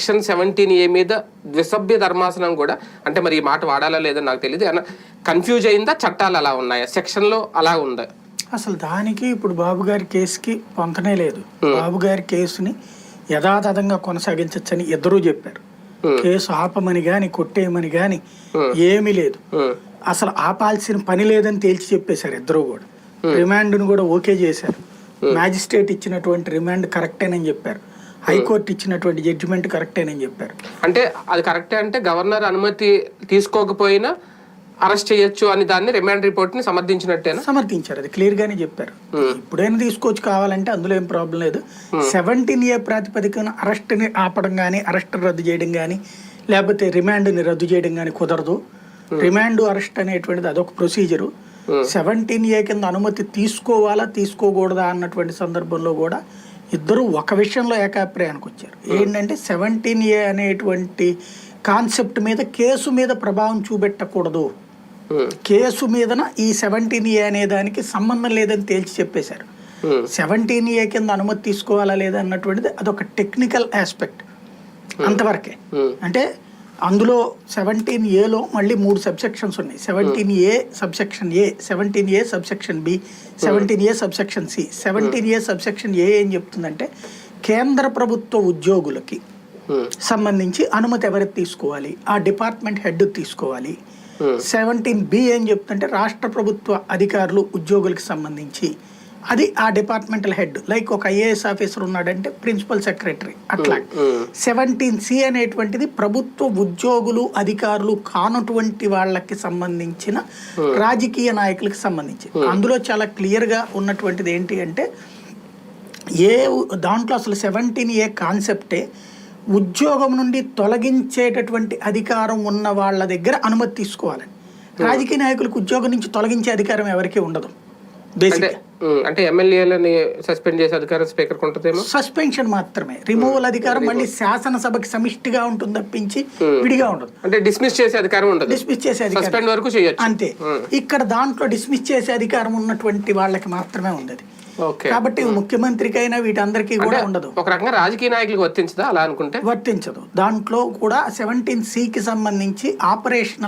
Section seventeen A మీద ద్విసభ్య ధర్మాసనం కూడా అంటే మరి ఈ మాట వాడాలా లేదో నాకు తెలియదు అన్న కన్ఫ్యూజ్ అయిందా? చట్టాలు అలా ఉన్నాయా? సెక్షన్లో అలా ఉందా? అసలు దానికి ఇప్పుడు బాబు గారి కేసుకి పొంతనే లేదు. బాబు గారి కేసుని యథాతథంగా కొనసాగించవచ్చని ఇద్దరూ చెప్పారు. కేసు ఆపమని గాని కొట్టేయమని గాని ఏమీ లేదు. అసలు ఆపాల్సిన పని లేదని తేల్చి చెప్పేశారు ఇద్దరు కూడా. రిమాండ్ను కూడా ఓకే చేశారు. మ్యాజిస్ట్రేట్ ఇచ్చినటువంటి రిమాండ్ కరెక్టేనని చెప్పారు. హైకోర్టు ఇచ్చినటువంటి జడ్జిమెంట్ కరెక్టేనని చెప్పారు. అంటే అది కరెక్టే అంటే గవర్నర్ అనుమతి తీసుకోకపోయినా అరెస్ట్ చేయొచ్చు అని దాన్ని రిమాండ్ రిపోర్ట్ని సమర్థించినట్టేనా? సమర్థించారు అది క్లియర్ గానే చెప్పారు. ఇప్పుడైనా తీసుకోవచ్చు కావాలంటే అందులో ఏం ప్రాబ్లం లేదు. సెవెంటీన్ ఏ ప్రాతిపదికన అరెస్ట్ని ఆపడం కానీ అరెస్ట్ రద్దు చేయడం కానీ లేకపోతే రిమాండ్ని రద్దు చేయడం కానీ కుదరదు. రిమాండ్ అరెస్ట్ అనేటువంటిది అదొక ప్రొసీజరు సెవెంటీన్ ఏ కింద అనుమతి తీసుకోవాలా తీసుకోకూడదా అన్నటువంటి సందర్భంలో కూడా ఇద్దరు ఒక విషయంలో ఏకాభిప్రాయానికి వచ్చారు ఏంటంటే సెవెంటీన్ ఏ అనేటువంటి కాన్సెప్ట్ మీద కేసు మీద ప్రభావం చూపెట్టకూడదు. కేసు మీదన ఈ సెవెంటీన్ ఏ అనే దానికి సంబంధం లేదని తేల్చి చెప్పేశారు. సెవెంటీన్ ఏ కింద అనుమతి తీసుకోవాలా లేదా అన్నటువంటిది అదొక టెక్నికల్ ఆస్పెక్ట్ అంతవరకే. అంటే అందులో సెవెంటీన్ ఏలో మళ్ళీ మూడు సబ్సెక్షన్స్ ఉన్నాయి. Seventeen A subsection A seventeen A subsection B seventeen A subsection C seventeen A subsection A ఏం చెప్తుందంటే కేంద్ర ప్రభుత్వ ఉద్యోగులకి సంబంధించి అనుమతి ఎవరికి తీసుకోవాలి? ఆ డిపార్ట్మెంట్ హెడ్ తీసుకోవాలి. సెవెంటీన్ బి ఏం చెప్తుంటే రాష్ట్ర ప్రభుత్వ అధికారులు ఉద్యోగులకు సంబంధించి అది ఆ డిపార్ట్మెంటల్ హెడ్ లైక్ ఒక ఐఏఎస్ ఆఫీసర్ ఉన్నాడంటే ప్రిన్సిపల్ సెక్రటరీ అట్లా. సెవెంటీన్ సి అనేటువంటిది ప్రభుత్వ ఉద్యోగులు అధికారులు కానటువంటి వాళ్ళకి సంబంధించిన రాజకీయ నాయకులకు సంబంధించి అందులో చాలా క్లియర్గా ఉన్నటువంటిది ఏంటి అంటే ఏ దాంట్లో అసలు సెవెంటీన్ ఏ కాన్సెప్టే ఉద్యోగం నుండి తొలగించేటటువంటి అధికారం ఉన్న వాళ్ళ దగ్గర అనుమతి తీసుకోవాలని రాజకీయ నాయకులకు ఉద్యోగం నుంచి తొలగించే అధికారం ఎవరికీ ఉండదు అంటే బేసిక్ ఉమ్, అంటే ఎమ్మెల్యేలని సస్పెండ్ చేసే అధికారం స్పీకర్ ఉంటుందేమో? సస్పెన్షన్ మాత్రమే. రిమూవల్ అధికారం మళ్ళీ శాసనసభకి సమిష్టిగా ఉంటుంది తప్పించి విడిగా ఉండదు. అంటే డిస్మిస్ చేసే అధికారం ఉండదు. డిస్మిస్ చేసే అధికారం. సస్పెండ్ వరకు చేయొచ్చు. అంతే. ఇక్కడ దాంట్లో డిస్మిస్ చేసే అధికారం ఉన్నటువంటి వాళ్ళకి మాత్రమే ఉంది కాబట్టి ముఖ్యమంత్రికైనా వీటందరికీ కూడా ఉండదు. ఒక రకంగా రాజకీయ నాయకులకు వర్తించదా అలా అనుకుంటే? వర్తించదు. దాంట్లో కూడా సెవెంటీన్కి సంబంధించి ఆపరేషనల్